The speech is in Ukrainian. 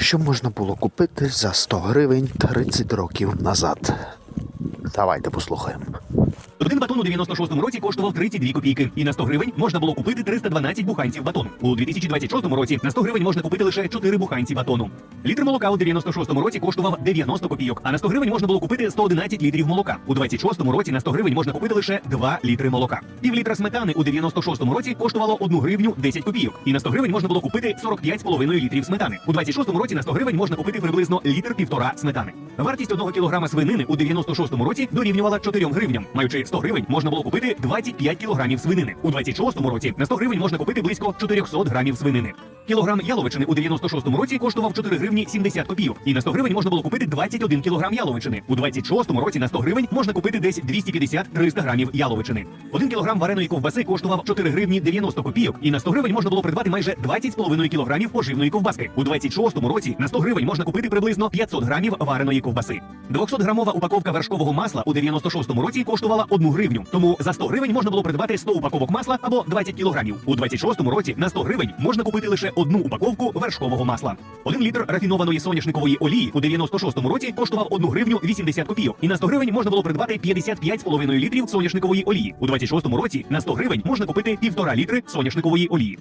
що можна було купити за 100 гривень 30 років назад. Давайте послухаємо. Один батон у 96-му році коштував 32 копійки, і на 100 гривень можна було купити 312 буханців батону. У 2026 році на 100 гривень можна купити лише 4 буханці батону. Літр молока у 96-му році коштував 90 копійок, а на 100 гривень можна було купити 111 літрів молока. У 26-му році на 100 гривень можна купити лише 2 літри молока. Пів літра сметани у 96-му році коштувало 1 гривню 10 копійок, і на 100 гривень можна було купити 45,5 літрів сметани. У 26-му році на 100 гривень можна купити приблизно літр півтора сметани. Вартість 1 кілограма свинини у 96-му році дорівнювала 4 гривням. Маючи 100 гривень, можна було купити 25 кілограмів свинини. У 26-му році на 100 гривень можна купити близько 400 грамів свинини. Кілограм яловичини у 96-му році коштував 4 гривні 70 копійок, і на 100 гривень можна було купити 21 кілограм яловичини. У 26-му році на 100 гривень можна купити десь 250-300 грамів яловичини. Один кілограм вареної ковбаси коштував 4 гривні 90 копійок, і на 100 гривень можна було придбати майже 20,5 кілограмів поживної ковбаски. У 26-му році на 100 гривень можна купити приблизно 500 грамів вареної ковбаси. 200-грамова упаковка вершкового масла у 96-му році коштувала 1 гривню, тому за 100 гривень можна було придбати 100 упаковок масла або 20 кілограмів. У 26-му році на 100 гривень можна купити лише одну упаковку вершкового масла. Один літр рафінованої соняшникової олії у 96-му році коштував 1 гривню 80 копійок, і на 100 гривень можна було придбати 55,5 літрів соняшникової олії. У 26-му році на 100 гривень можна купити 1,5 літри соняшникової олії.